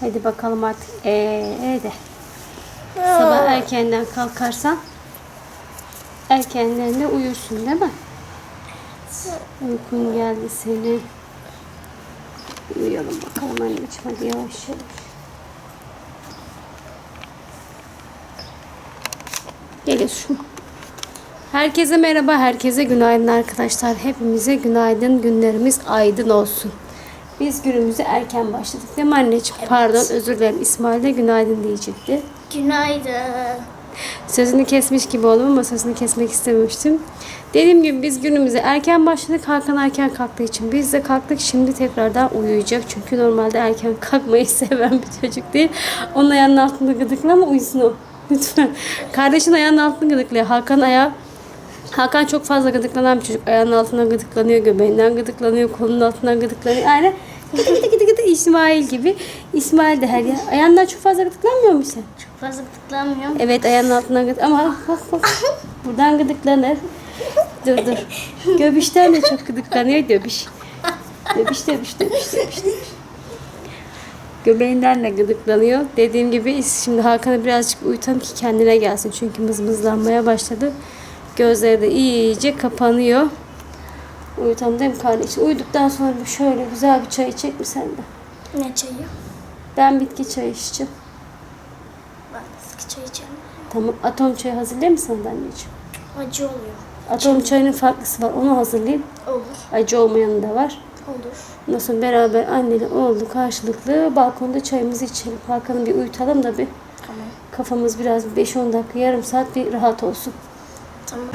Hadi bakalım artık. Ee de. Sabah erkenden kalkarsan erkenden de uyursun değil mi? Uykun geldi senin. Uyuyalım bakalım anneciğim hadi yavaş yavaş. Geliyorsun. Herkese merhaba, herkese günaydın arkadaşlar. Hepimize günaydın, günlerimiz aydın olsun. Biz günümüze erken başladık değil mi anneciğim? Pardon, özür dilerim. İsmail de günaydın diyecekti. Günaydın. Sözünü kesmiş gibi oldum ama sözünü kesmek istememiştim. Dediğim gibi biz günümüze erken başladık. Hakan erken kalktığı için biz de kalktık. Şimdi tekrardan uyuyacak. Çünkü normalde erken kalkmayı seven bir çocuk değil. Onun ayağının altında gıdıkla ama uyusun o. Lütfen. Kardeşin ayağının altını gıdıklıyor. Hakan ayağı Hakan çok fazla gıdıklanan bir çocuk. Ayağının altına gıdıklanıyor, göbeğinden gıdıklanıyor, kolunun altından gıdıklanıyor. Yani gıdı gıdı gıdı İsmail gibi. İsmail de her yer. Ayağından çok fazla gıdıklanmıyor musun sen? Çok fazla gıdıklanmıyorum. Evet ayağının altından gıdık ama bak bak buradan gıdıklanır. Dur dur. Göbüşten de çok gıdıklanıyor göbüş. Göbüş göbüş göbüş. göbüş. Göbeğinden de gıdıklanıyor. Dediğim gibi şimdi Hakan'ı birazcık uyutalım ki kendine gelsin. Çünkü mızmızlanmaya başladı. Gözleri de iyice kapanıyor. Uyutalım değil mi kardeşim? Uyuduktan sonra bir şöyle güzel bir çay içecek mi sen de? Ne çayı? Ben bitki çayı içeceğim. Ben sıkı çay içerim. Tamam atom çayı hazırlayayım mı sana anneciğim? Acı oluyor. Atom çayının farklısı var. Onu hazırlayayım. Olur. Acı olmayanı da var. Olur. Ondan sonra beraber anneyle oğlu karşılıklı balkonda çayımızı içelim. Hakan'ı bir uyutalım da bir Tamam. kafamız biraz 5-10 dakika yarım saat bir rahat olsun. Tamam.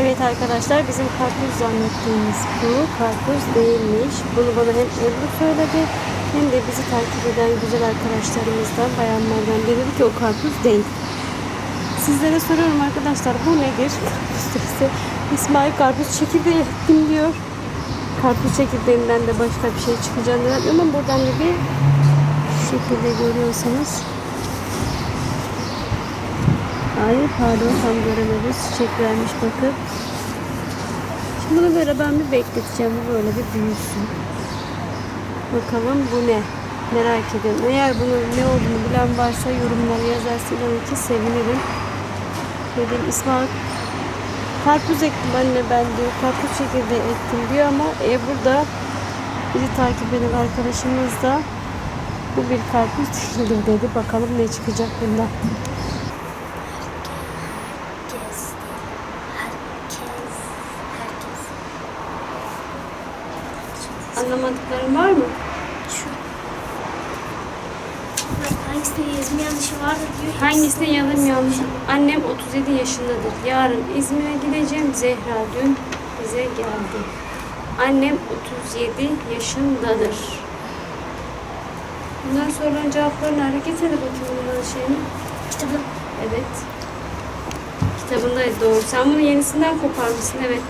Evet arkadaşlar bizim karpuz zannettiğimiz bu karpuz değilmiş. Bunu bana hem Ebru söyledi hem de bizi takip eden güzel arkadaşlarımızdan, bayanlardan dedi ki o karpuz değil. Sizlere soruyorum arkadaşlar bu nedir? Karpuz İsmail karpuz çekirdeği ektim diyor. Karpuz çekirdeğinden de başka bir şey çıkacağını zannediyorum ama buradan da bir şekilde görüyorsanız Hayır pardon tam göremediz. Çiçek vermiş bakın. Şimdi bunu böyle ben bir bekleteceğim. Bu böyle bir büyüsün. Bakalım bu ne? Merak ediyorum. Eğer bunun ne olduğunu bilen varsa yorumlara yazarsa inanın ki sevinirim. Dedim İsmail karpuz ektim anne ben diyor. Karpuz çekirdeği ektim diyor ama e burada bizi takip eden arkadaşımız da bu bir karpuz değildir dedi. Bakalım ne çıkacak bundan. Hangisine yanım yanlış? Annem 37 yaşındadır. Yarın İzmir'e gideceğim. Zehra dün bize geldi. Annem 37 yaşındadır. Bundan sonra cevapları nerede? Getir de bakayım bunların şeyini. Kitabı. Evet. Kitabındaydı doğru. Sen bunu yenisinden koparmışsın. Evet.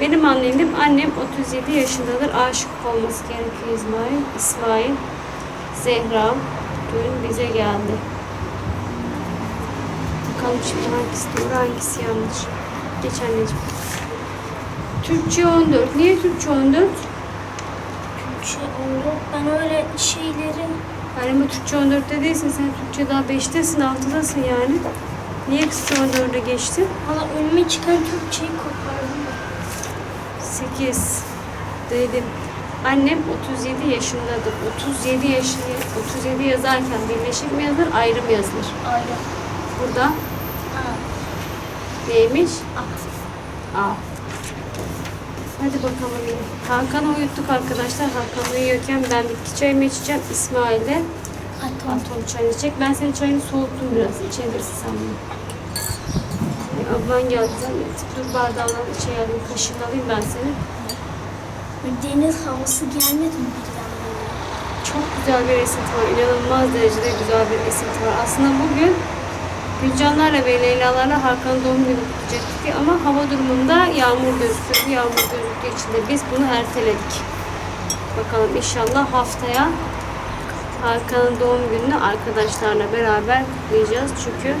Benim annem, annem 37 yaşındadır. Aşık olması gerekiyor İsmail. İsmail. Zehra. Dün bize geldi. Bakalım şimdi hangisi doğru hangisi yanlış. Geç anneciğim. Türkçe 14. Niye Türkçe 14? Türkçe olur. Ben öyle şeyleri Yani ama Türkçe 14'te değilsin. Sen Türkçe daha 5'tesin, 6'dasın yani. Niye kısa 14'e geçtin? Valla önüme çıkan Türkçeyi kopardım. 8 dedim. Annem 37 yaşındadır. 37 yaşını 37 yazarken birleşik mi yazılır, ayrı mı yazılır? Ayrı. Burada. Neymiş? Aa. A. Hadi bakalım. Hakan'ı uyuttuk arkadaşlar. Hakan uyuyorken ben bitki çayımı içeceğim. İsmail'e Atom. atom çayını içecek. Ben senin çayını soğuttum biraz. İçebilirsin sen bunu. Ay, Ablan geldi zannettim. Dur bardağından çay alayım. Kaşığını alayım ben seni. Deniz havası gelmedi mi birden? Çok güzel bir esinti var. İnanılmaz derecede güzel bir esinti var. Aslında bugün Gülcanlarla ve Leyla'larla Hakan'ın doğum günü kutlayacaktık ama hava durumunda yağmur gözüküyordu. Yağmur gözüktüğü için de biz bunu erteledik. Bakalım inşallah haftaya Hakan'ın doğum gününü arkadaşlarla beraber kutlayacağız. Çünkü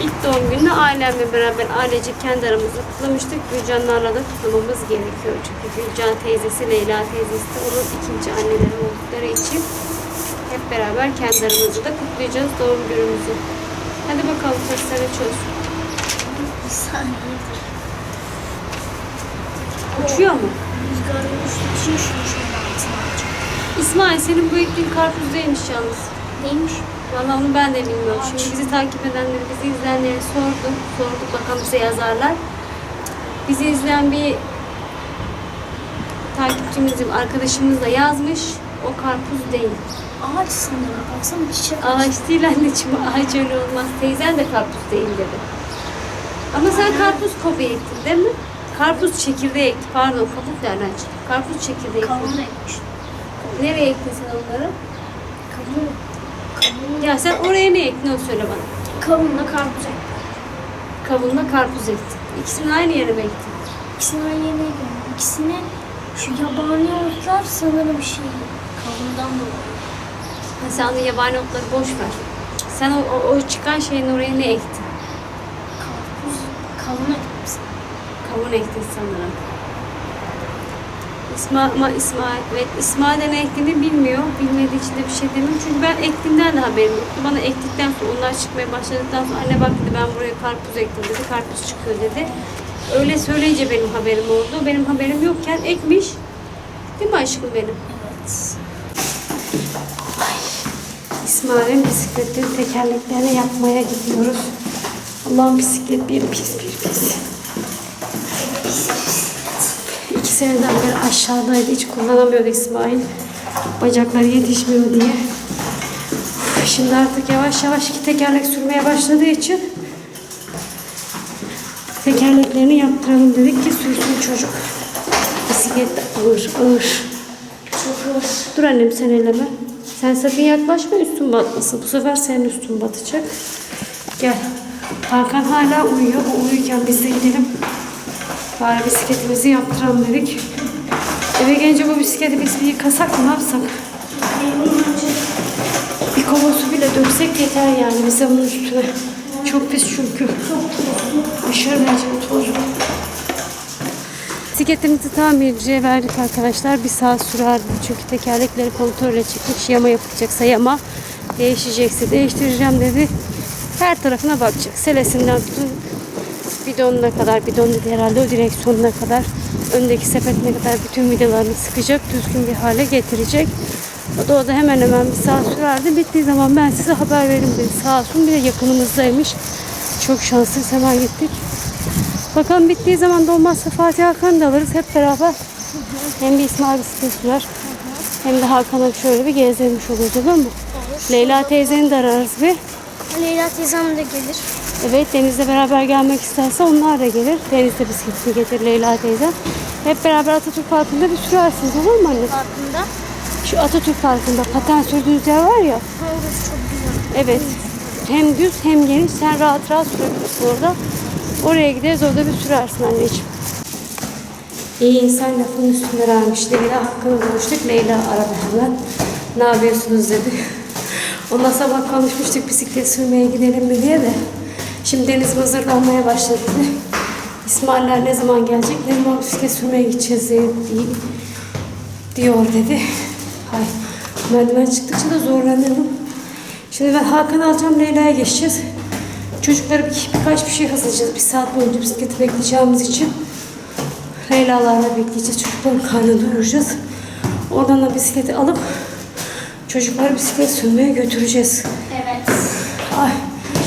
İlk doğum gününü ailemle beraber ailecek kendi aramızda kutlamıştık. Gülcanlarla da kutlamamız gerekiyor. Çünkü Gülcan teyzesi, Leyla teyzesi de onun ikinci anneleri oldukları için hep beraber kendi aramızda da kutlayacağız doğum günümüzü. Hadi bakalım testleri çöz. Bir saniye. Uçuyor mu? Şöyle altına alacağım. İsmail senin bu ektiğin karpuz değilmiş yalnız. Neymiş? Valla onu ben de bilmiyorum. Şimdi bizi takip edenleri, bizi izleyenlere sordum. Sorduk bakalım bize yazarlar. Bizi izleyen bir takipçimizim, arkadaşımız da yazmış. O karpuz değil. Ağaç sanırım. Baksana bir çiçek. Ağaç değil anneciğim, ağaç öyle olmaz. Teyzen de karpuz değil dedi. Ama sen karpuz kopya ektin değil mi? Karpuz çekirdeği ekti. Pardon, kabuk derler. Karpuz çekirdeği Kavun ekti. ekmiş. Nereye ektin sen onları? Kavun. Kavun. Ya sen oraya ne ektin onu söyle bana. Kavunla karpuz ektim. Kavunla karpuz ektin. İkisini aynı yere mi ektin? İkisini aynı yerine gördüm. İkisini şu yabani otlar sanırım şey. Kavundan dolayı. Sen onu yabani otları boş ver. Sen o, o, o çıkan şeyin oraya ne ektin? Karpuz. Kavun ektim. Kavun ektin sanırım. İsmail, ama İsmail, evet İsmail de ne ektiğini bilmiyor. Bilmediği için de bir şey demiyorum. Çünkü ben ektiğimden de haberim yoktu. Bana ektikten sonra onlar çıkmaya başladıktan sonra anne bak dedi ben buraya karpuz ektim dedi. Karpuz çıkıyor dedi. Öyle söyleyince benim haberim oldu. Benim haberim yokken ekmiş. Değil mi aşkım benim? İsmail'in bisikletleri tekerleklerini yapmaya gidiyoruz. Allah'ın bisiklet bir pis bir pis. İki seneden beri aşağıdaydı. Hiç kullanamıyordu İsmail. Bacakları yetişmiyor diye. Şimdi artık yavaş yavaş iki tekerlek sürmeye başladığı için tekerleklerini yaptıralım dedik ki sürsün çocuk. Bisiklet ağır ağır. Çok hoş. Dur annem sen elleme. Sen sakın yaklaşma üstün batmasın. Bu sefer senin üstün batacak. Gel. Hakan hala uyuyor. O uyurken biz de gidelim. Bari bisikletimizi yaptıralım dedik. Eve gelince bu bisikleti biz bir yıkasak mı ne yapsak? Bir kova su bile döksek yeter yani bize bunun üstüne. Çok pis çünkü. Aşırı derecede tozlu. Bisikletimizi tamirciye verdik arkadaşlar. Bir saat sürerdi. Çünkü tekerlekleri kontrole çıkmış. Yama yapılacaksa yama, değişecekse değiştireceğim dedi. Her tarafına bakacak. Selesinden tutun bidonuna kadar, bidon dedi herhalde o direksiyonuna kadar, öndeki sepetine kadar bütün vidalarını sıkacak, düzgün bir hale getirecek. O da, o da hemen hemen bir saat sürerdi. Bittiği zaman ben size haber veririm dedi. Sağ olsun bir de yakınımızdaymış. Çok şanslıyız hemen gittik. Bakalım bittiği zaman da olmazsa Fatih Hakan'ı da alırız hep beraber. Hem bir İsmail bisiklet sürer. Hem de Hakan'a şöyle bir gezdirmiş oluruz olur mu? Leyla teyzeni de ararız bir. Leyla teyzem de gelir. Evet Deniz'le beraber gelmek isterse onlar da gelir. Deniz de bisikletini getirir Leyla teyze. Hep beraber Atatürk Parkı'nda bir sürersiniz olur mu anne? Farkında. Şu Atatürk Parkı'nda paten sürdüğünüz yer var ya. Orası çok güzel. Evet. Hem düz hem geniş. Sen rahat rahat sürebilirsin orada. Oraya gideriz orada bir sürersin anneciğim. İyi insan lafın üstüne vermiş. Leyla hakkını bulmuştuk. Leyla aradı hemen. Ne yapıyorsunuz dedi. Ondan sabah konuşmuştuk bisiklet sürmeye gidelim mi diye de. Şimdi Deniz hazırlanmaya başladı dedi. İsmail'ler ne zaman gelecek? Ne zaman bisiklet sürmeye gideceğiz diye, diyor dedi. Hay, merdiven çıktıkça da zorlanıyorum. Şimdi ben Hakan alacağım, Leyla'ya geçeceğiz. Çocukları bir, birkaç bir şey hazırlayacağız. Bir saat boyunca bisikleti bekleyeceğimiz için. Leyla'larla bekleyeceğiz. Çocukların karnını doyuracağız. Oradan da bisikleti alıp çocukları bisiklet sürmeye götüreceğiz. Evet. Ay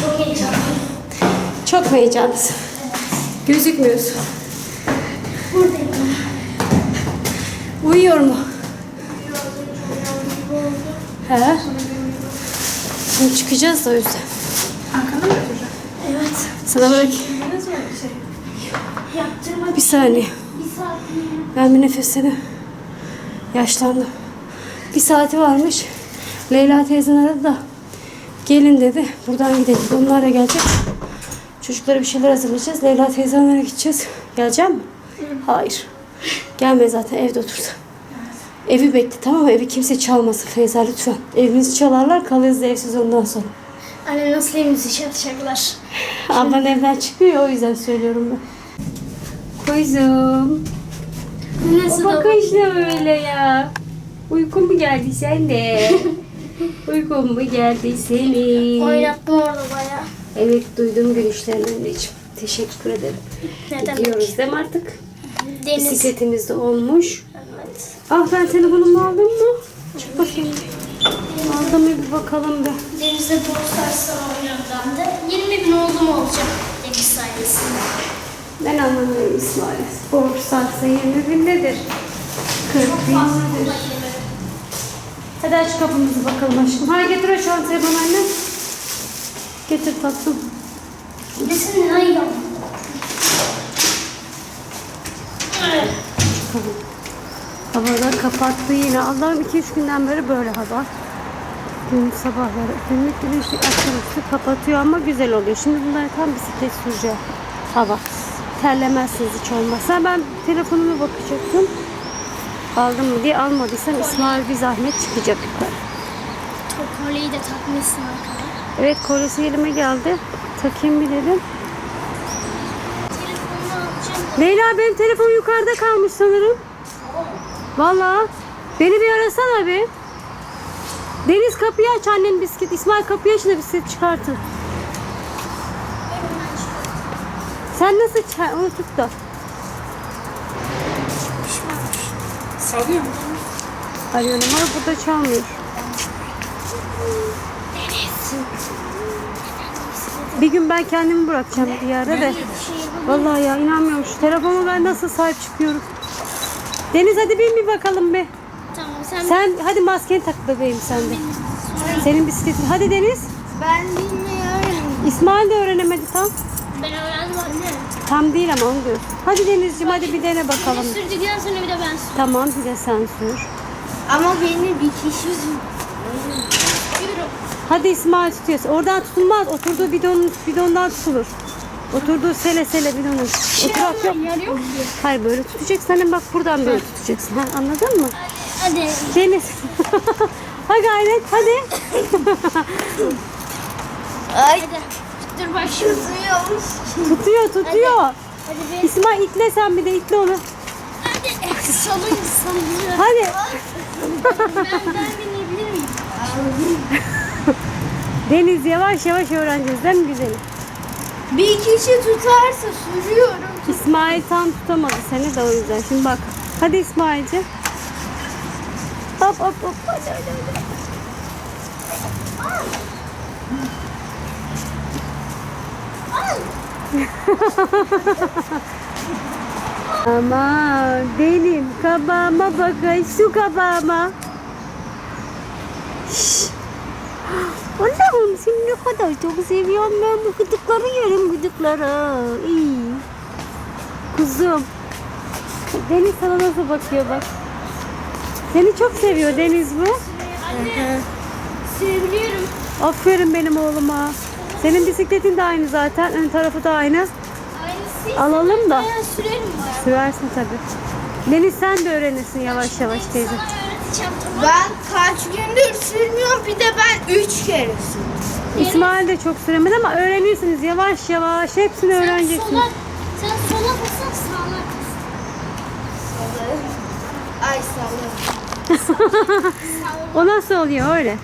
Çok heyecanlı. çok heyecanlısın? Gözükmüyorsun. Buradayım. Uyuyor mu? He? Şimdi çıkacağız da o yüzden. Hakan'ı mı? Evet. Sana bir saniye. Ben bir nefesini yaşlandım. Bir saati varmış. Leyla teyzen aradı da gelin dedi. Buradan gidelim. Onlar da gelecek. Çocuklara bir şeyler hazırlayacağız. Leyla teyzenlere gideceğiz. Gelecek mi? Hayır. Gelme zaten evde oturdu. Evi bekle tamam mı? Evi kimse çalmasın Feyza lütfen. Evimizi çalarlar kalırız evsiz ondan sonra. Anne nasıl evimizi atacaklar? Ablan evden çıkıyor o yüzden söylüyorum ben. Kuzum. Nasıl O da bakış ne öyle ya? Uykun mu geldi sen de? Uykun mu geldi senin? oynattım orada bayağı. Evet duydum gülüşlerini anneciğim. Teşekkür ederim. Ne demek? Gidiyoruz değil mi artık? Deniz. Bisikletimiz de olmuş. Evet. Ah ben telefonumu aldım mı? Çık bakayım. Aldım mı bir bakalım bir. Denizde oynuyorum ben de. 20 bin oldu mu olacak Deniz sayesinde. Ben anlamıyorum İsmail. Borsa 20 bin nedir? 40 bin nedir? Hadi aç kapımızı bakalım aşkım. Hadi getir o çantayı bana anne. Getir tatlım. Desin ne yapalım? Tamam. Havada kapattı yine. Allah'ım 2-3 günden beri böyle hava. Gün sabahları günlük güneşlik akşamüstü kapatıyor ama güzel oluyor. Şimdi bunları tam bisiklet süreceğim. Hava. Terlemezsiniz hiç olmazsa. Ben telefonuma bakacaktım. Aldım mı diye almadıysam İsmail bir zahmet çıkacak yukarı. Kolyeyi de takmışsın arkada. Evet kolyesi elime geldi. Takayım bir dedim. Leyla benim telefon yukarıda kalmış sanırım. Vallahi. Beni bir arasana bir. Deniz kapıyı aç annen bisiklet. İsmail kapıyı aç da bisiklet çıkartın. Sen nasıl ça- onu tut da. Salıyor mu? Arıyorum ama burada çalmıyor. Bir gün ben kendimi bırakacağım bir yere de. Vallahi ya inanmıyorum şu telefonu ben nasıl sahip çıkıyorum. Deniz hadi bin bir bakalım bir. Tamam sen, Sen hadi maskeni tak bebeğim sen de. Senin bisikletin. Hadi Deniz. ben bilmiyorum. İsmail de öğrenemedi tam. Ben öğrendim anne. Tam değil ama onu diyor. Hadi Denizciğim hadi bir dene bakalım. Sürdükten sonra bir de ben sürüyorum. Tamam bir de sen sür. Ama beni bir kişi sürüyorum. Hadi İsmail tutuyorsun. Oradan tutulmaz. Oturduğu bidon, bidondan tutulur. Oturduğu sele sele bidonun. Oturak yok. Yer yok ki. Hayır böyle tutacaksın. Hani bak buradan böyle tutacaksın. Ha, anladın mı? Hadi. Deniz. ha gayret hadi. Ay. Hadi. Dur şu tutuyormuş. Tutuyor tutuyor. Hadi bir. İsmail itle sen bir de itle onu. Hadi. Salın salın. Hadi. Ben ben binebilir miyim? Deniz yavaş yavaş öğreneceğiz değil mi güzelim? Bir kişi tutarsa sürüyorum. İsmail tam tutamadı seni de o yüzden. Şimdi bak. Hadi İsmail'ciğim. Hop hop hop. Hadi hadi hadi. Ama benim kabağıma bakın şu kabağıma. Şşş. Allah'ım seni ne kadar çok seviyorum ben bu gıdıkları yerim gıdıkları. İyi. Kuzum. Deniz sana nasıl bakıyor bak. Seni çok seviyor Deniz bu. Anne. Sürebiliyorum. Aferin benim oğluma. Senin bisikletin de aynı zaten. Ön tarafı da aynı. Aynısı. Alalım da. Ben sürerim bayağı. Sürersin tabii. Deniz sen de öğrenirsin yavaş yavaş teyze. Öğreteceğim tamam. Ben kaç gündür sürmüyorum bir de ben üç kere sürdüm. İsmail de çok süremedi ama öğrenirsiniz yavaş yavaş. Hepsini Sen öğreneceksiniz. sola, sen sola basın sağla basın. Ay sallıyorum. O nasıl oluyor öyle?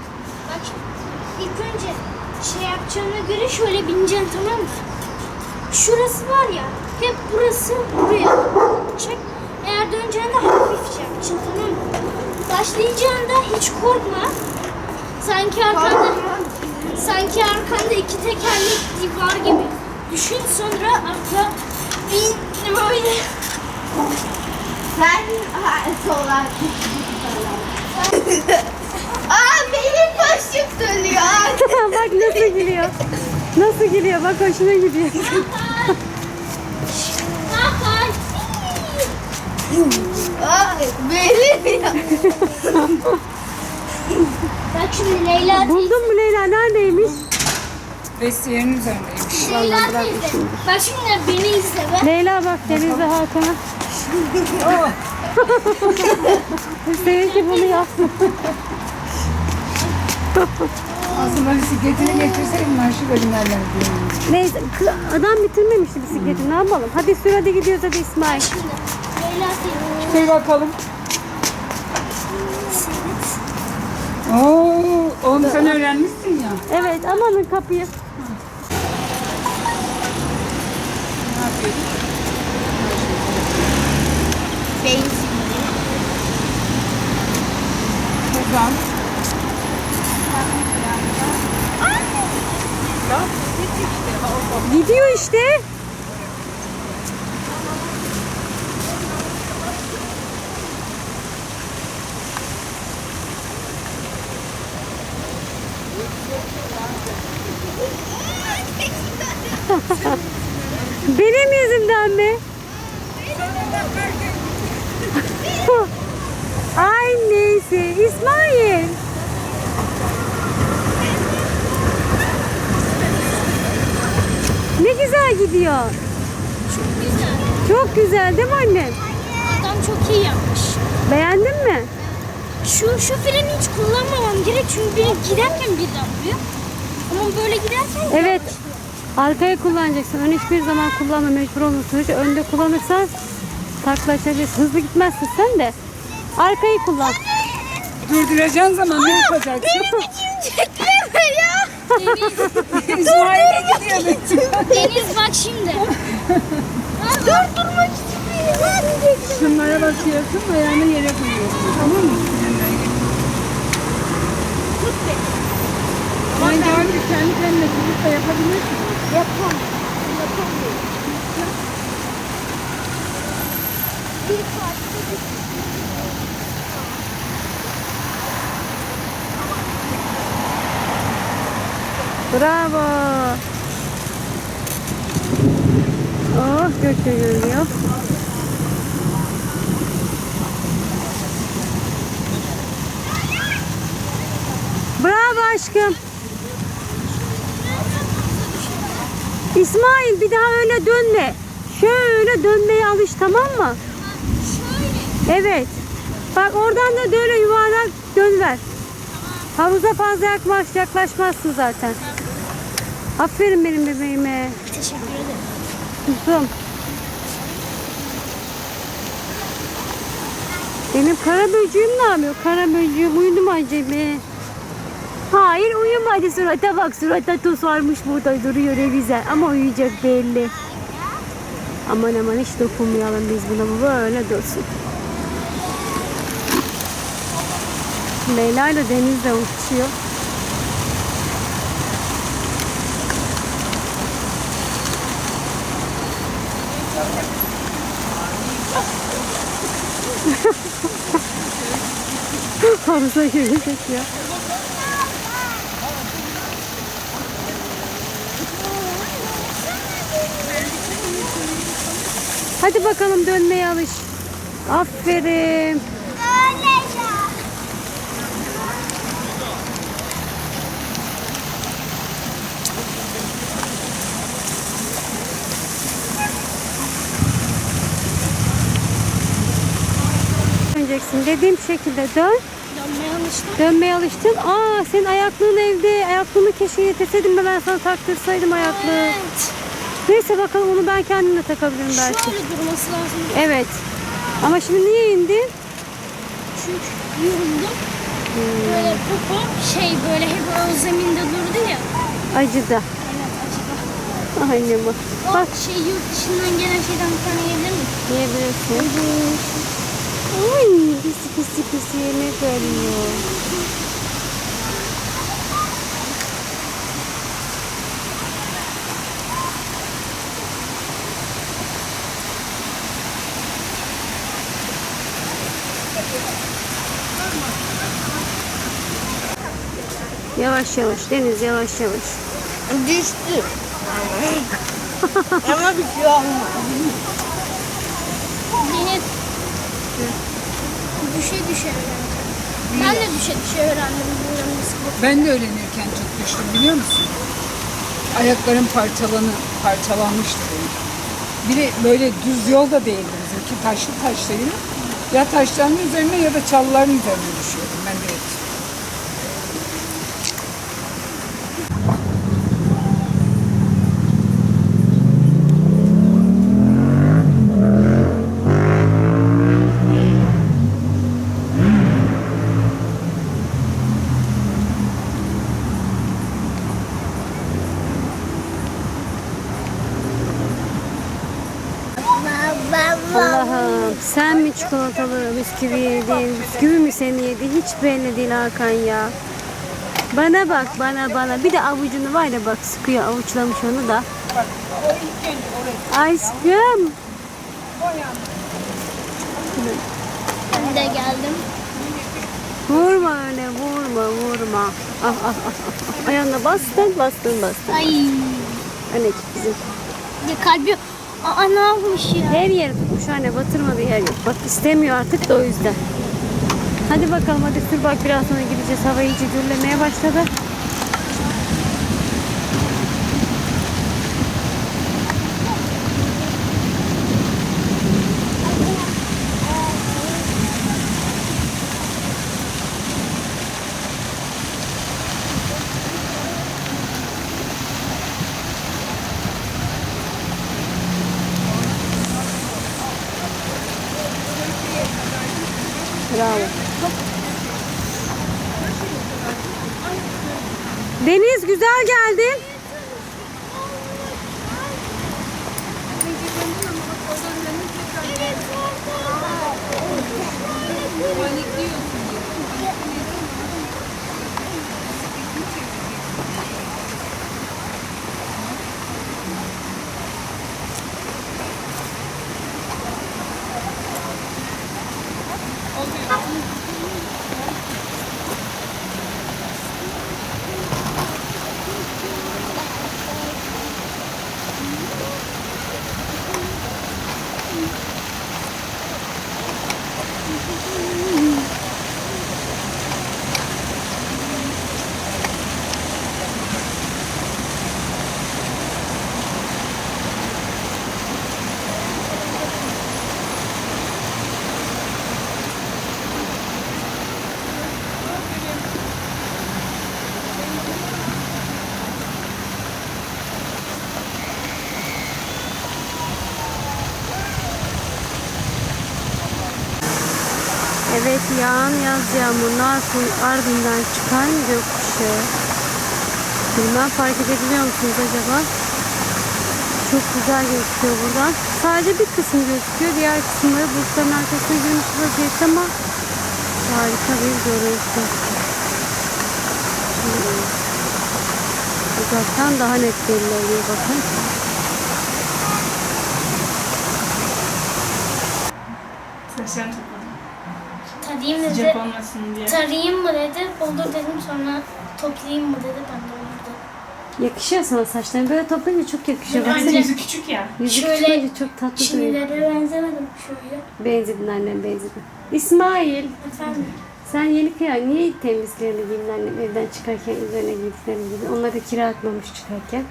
Bak ilk önce şey yapacağına göre şöyle bineceksin tamam mı? Şurası var ya hep burası buraya çek. Eğer döneceğinde hafifçe yapacaksın tamam? Başlayacağında hiç korkma. Sanki arkanda sanki arkanda iki tekerlek var gibi. Düşün sonra arka bin böyle. Sen ha, sola. Aa benim başım dönüyor. bak nasıl gülüyor. Nasıl gülüyor bak hoşuna gidiyor. Hakan. Ay benim ya. Bak şimdi Leyla Buldun mu Leyla neredeymiş? Vesiyenin üzerindeymiş. Leyla Vallahi bırak teyze. şimdi. Bak şimdi beni izle be. Leyla bak Deniz'le Hakan'a. Seninki bunu yapma. Aslında bisikletini getirseydim marşı bölümlerden diyorum. Neyse kı- adam bitirmemişti bisikleti ne yapalım? Hadi sür hadi gidiyoruz hadi İsmail. Şimdi Bir bakalım. Oo, oğlum sen öğrenmişsin ya. Evet amanın kapıyı. Ne? Benzin. Buradan. Hop. Gidiyor işte. Benim yüzümden mi? Neyse İsmail. Ne güzel gidiyor. Çok güzel. Çok güzel değil mi annem? Adam çok iyi yapmış. Beğendin mi? Şu şu freni hiç kullanmamam gerek çünkü benim giderken birden vuruyor. Ama böyle giderken Evet. Arkaya kullanacaksın. Ön hiçbir zaman kullanma mecbur olmuyorsun. Hiç önde kullanırsan taklaşabilirsin. Hızlı gitmezsin sen de. Arkayı kullan. Durduracağın zaman ne yapacaksın? Çekleme ya. Deniz, İsmail'e gidiyorduk. Deniz bak şimdi. Durdurmak istiyorum. Şunlara bakıyorsun, ayağını yere koyuyorsun. Tamam mı? Bence önce kendi kendine tutup da yapabilirsin. Yapamam. Bravo. Oh gökte görünüyor. Bravo aşkım. İsmail bir daha öyle dönme. Şöyle dönmeye alış tamam mı? Evet. Bak oradan da böyle yuvarlak dön ver. Havuza fazla yaklaş, yaklaşmazsın zaten. Aferin benim bebeğime. Teşekkür ederim. Kuzum. Benim kara böceğim ne yapıyor? Kara böceğim uyudu mu acaba? Hayır uyumadı surata bak surata toz varmış burada duruyor ne güzel ama uyuyacak belli. Aman aman hiç dokunmayalım biz buna bu böyle dursun. Leyla ile Deniz de uçuyor. Havuza girecek ya. Hadi bakalım dönmeye alış. Aferin. Döneceksin. Dediğim şekilde dön. Dönmeye alıştım. Dönmeye alıştın. Aa senin ayaklığın evde. Ayaklığını keşke getirseydim de ben sana taktırsaydım ayaklığı. Evet. Neyse bakalım onu ben kendim de takabilirim belki. Şöyle durması lazım. Evet. Ama şimdi niye indin? Çünkü yoruldum. Böyle popo şey böyle hep o zeminde durdu ya. Acıdı. Evet acaba. Aynen bu. O Bak şey yurt dışından gelen şeyden bir tane yiyebilir miyim? yiyebilirsin. Ay pisi pisi pisi yemek veriyor. Yavaş yavaş Deniz yavaş yavaş. Düştü. Ama bir şey olmaz. Deniz. Düşe düşe öğrendim. Ben de düşe düşe öğrendim bu bisikleti. Ben de öğrenirken çok düştüm biliyor musun? Ayaklarım parçalanı, parçalanmıştı benim. Bir de böyle düz yol da değildi bizimki. Taşlı taşlıydı. Ya taşların üzerine ya da çalıların üzerine düşüyordum ben de. hep. Sen mi çikolatalı bisküvi yedin? Bisküvi mi seni yedi? Hiç belli değil Hakan ya. Bana bak bana bana. Bir de avucunu var ya bak sıkıyor avuçlamış onu da. Aşkım. Ben de geldim. Vurma öyle vurma vurma. Ah ah ah. ah. Ayağına bastın bastın bastın. Ay. Anneciğim bizim Ya kalbi Aa ne yapmış ya? her yer tutmuş anne batırmadığı yer yok. Bak istemiyor artık da o yüzden. Hadi bakalım hadi sür bak biraz sonra gideceğiz. Hava iyice gürlemeye başladı. Bravo. Deniz güzel geldin. Evet yağan yaz yağmurlar kuy- ardından çıkan gökkuşağı. Bilmem fark edebiliyor musunuz acaba? Çok güzel gözüküyor buradan. Sadece bir kısım gözüküyor. Diğer kısımları bulutların arkasına girmiş vaziyette ama harika bir görüntü. Uzaktan daha net belli oluyor bakın. Saçlarını Tarayayım dedi. Sıcak olmasın diye. Tarayayım mı dedi. Olur dedim sonra toplayayım mı dedi. Ben de oldu. Yakışıyor sana saçların. Böyle toplayınca çok yakışıyor. Bence Baksana. yüzü küçük ya. Yüzü Şöyle çıkınca çok tatlı duruyor. Çinlilere benzemedim şöyle. Benzedin annem benzedin. İsmail Efendim. sen yeni kıyar niye temizlerini giydin annem evden çıkarken üzerine giydiklerini giydin. Onları kira atmamış çıkarken.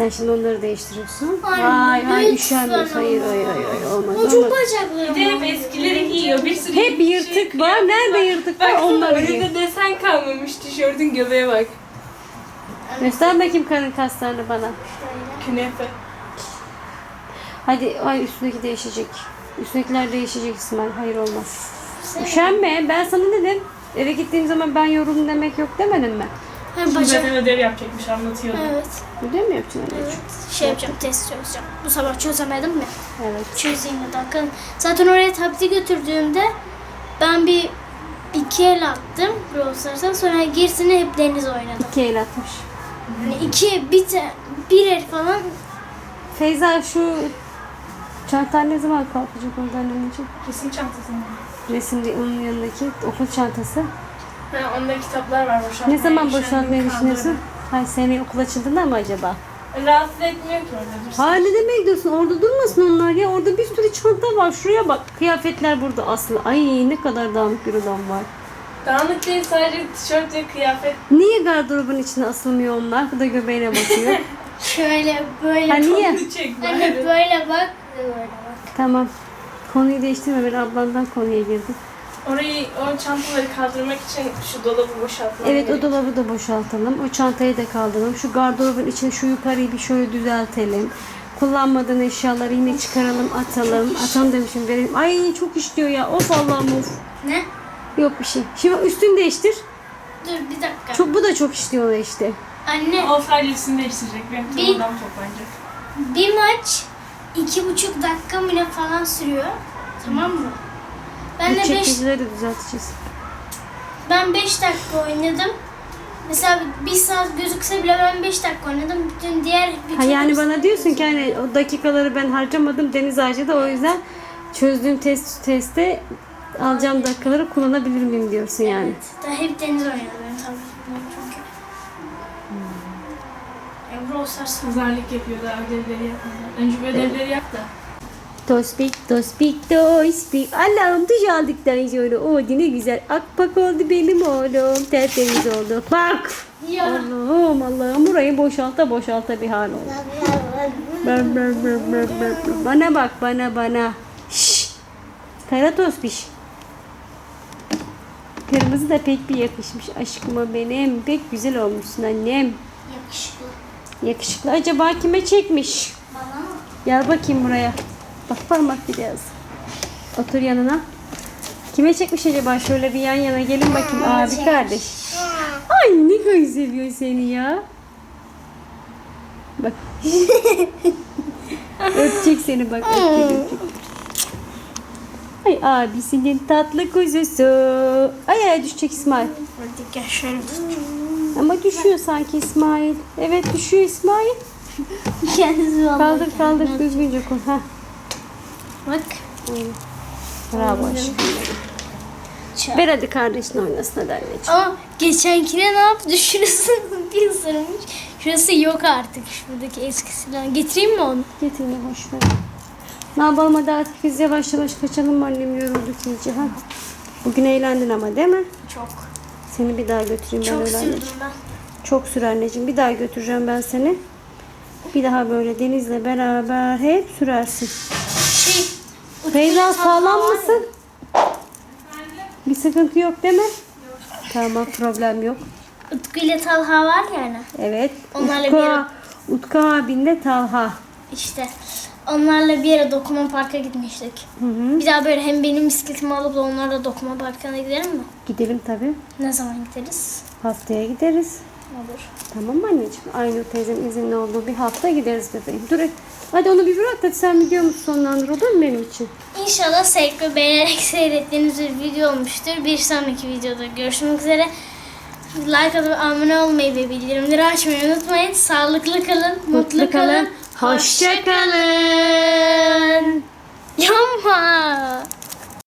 Sen şimdi onları değiştiriyorsun. Ay, Ay ay lütfen üşenmiyorsun. Hayır hayır hayır hayır olmaz O çok olmaz. bacaklı. Bir de hep eskileri giyiyor. Bir sürü Hep yırtık var. Nerede yırtık var? Baksana Onları giy. orada desen kalmamış. Tişörtün göbeğe bak. Göster bakayım karın kaslarını bana. Künefe. Hadi ay üstündeki değişecek. Üstündekiler değişecek İsmail. Hayır olmaz. Üşenme. Ben sana dedim. Eve gittiğim zaman ben yorum demek yok demedim mi? Ha, Şimdi bacak. zaten ödev yapacakmış anlatıyordu. Evet. Öyle mi yapacaksın anneciğim? Evet. Şey yapacağım, test çözeceğim. Bu sabah çözemedim mi? Evet. Çözeyim de dakika. Zaten oraya tableti götürdüğümde ben bir iki el attım Brawl Stars'a. Sonra gerisini hep Deniz oynadı. İki el atmış. Yani iki, bir, te, bir el falan Feyza şu çantan ne zaman kalkacak oradan anneciğim? Resim çantası mı? Resimde onun yanındaki okul çantası. Ha, onda kitaplar var boşaltmaya. Ne zaman boşaltmayı düşünüyorsun? Hayır seneye okul açıldığında mı acaba? Rahatsız etmiyor ki orada dursun. Hayır ne demek diyorsun? Orada durmasın onlar ya. Orada bir sürü çanta var. Şuraya bak. Kıyafetler burada aslı. Ay ne kadar dağınık bir odam var. Dağınık değil sadece tişört ve kıyafet. Niye gardırobun içine asılmıyor onlar? Bu da göbeğine bakıyor. şöyle böyle. ha niye? Hani böyle bak, böyle bak. Tamam. Konuyu değiştirme. Ben ablandan konuya girdim. Orayı, o çantaları kaldırmak için şu dolabı boşaltmam Evet o dolabı da boşaltalım. O çantayı da kaldıralım. Şu gardırobun içine şu yukarıyı bir şöyle düzeltelim. Kullanmadığın eşyaları yine çıkaralım, atalım. Atalım demişim verelim. Ay çok işliyor ya. Of Allah'ım of. Ne? Yok bir şey. Şimdi üstünü değiştir. Dur bir dakika. Çok bu da çok işliyor işte. Anne O üstünü değiştirecek. Benim Bir- tamamen toplanacak. bir maç iki buçuk dakika mı ne falan sürüyor. Tamam mı? Ben de 5 çekicileri de düzelteceğiz. ben 5 dakika oynadım. Mesela bir saat gözükse bile ben 5 dakika oynadım. Bütün diğer bütün Ha yani bana diyorsun ki hani o dakikaları ben harcamadım deniz harcadı o yüzden çözdüğüm test testte alacağım dakikaları kullanabilir miyim diyorsun yani. Evet. Daha hep deniz oynadım ben tabii. Çünkü. Hmm. Ebru Stars Pazarlık yapıyor daha ödevleri yapmadan. Önce bir ödevleri yap da. Tospik, tospik, tospik. Allah'ım duş aldıktan sonra o ne güzel akpak oldu benim oğlum. Tertemiz oldu. Bak. Ya. Allah'ım Allah'ım burayı boşalta boşalta bir hal oldu. Bır bır bır bır bır bır. Bana bak bana bana. Şşş. Kara tospiş. Kırmızı da pek bir yakışmış aşkıma benim. Pek güzel olmuşsun annem. Yakışıklı. Yakışıklı acaba kime çekmiş? Bana mı? Gel bakayım buraya. Bak parmak biraz. Otur yanına. Kime çekmiş acaba? Şöyle bir yan yana gelin bakayım abi kardeş. Ay ne kadar seviyor seni ya. Bak. öpecek seni bak. Öpecek, öpecek. Ay abisinin tatlı kuzusu. Ay ay düşecek İsmail. Hadi gel şöyle tutacağım. Ama düşüyor sanki İsmail. Evet düşüyor İsmail. Kendisi. Kaldır kaldır düzgünce koy. Heh. Bak. Bravo aşkım. Çak. Ver hadi kardeşin oynasın hadi anneciğim. Ama geçenkine ne yaptı? Şurası bir ısırmış. Şurası yok artık. Şuradaki eskisinden. Getireyim mi onu? Getir boş ver. Ne yapalım hadi artık biz yavaş yavaş kaçalım annem yorulduk iyice ha. Bugün eğlendin ama değil mi? Çok. Seni bir daha götüreyim ben Çok öyle sürdüm anneciğim. ben. Çok sür anneciğim. Bir daha götüreceğim ben seni. Bir daha böyle Deniz'le beraber hep sürersin. Şey. Feyza sağlam mısın? Bir sıkıntı yok değil mi? Tamam problem yok. Utku ile Talha var yani. Evet. Onlarla Utku, bir yere- Utku abinle Talha. İşte onlarla bir yere dokuma parka gitmiştik. Hı hı. Bir daha böyle hem benim bisikletimi alıp da onlarla dokuma parkına gidelim mi? Gidelim tabii. Ne zaman gideriz? Haftaya gideriz. Olur. Tamam mı anneciğim? Aynur teyzenin izinli olduğu bir hafta gideriz bebeğim. Dur hadi onu bir bırak da sen videomu sonlandır olur mu benim için? İnşallah sevip ve beğenerek seyrettiğiniz bir video olmuştur. Bir sonraki videoda görüşmek üzere. Like atıp abone olmayı ve bildirimleri açmayı unutmayın. Sağlıklı kalın, mutlu, kalın. Hoşça kalın. Yapma.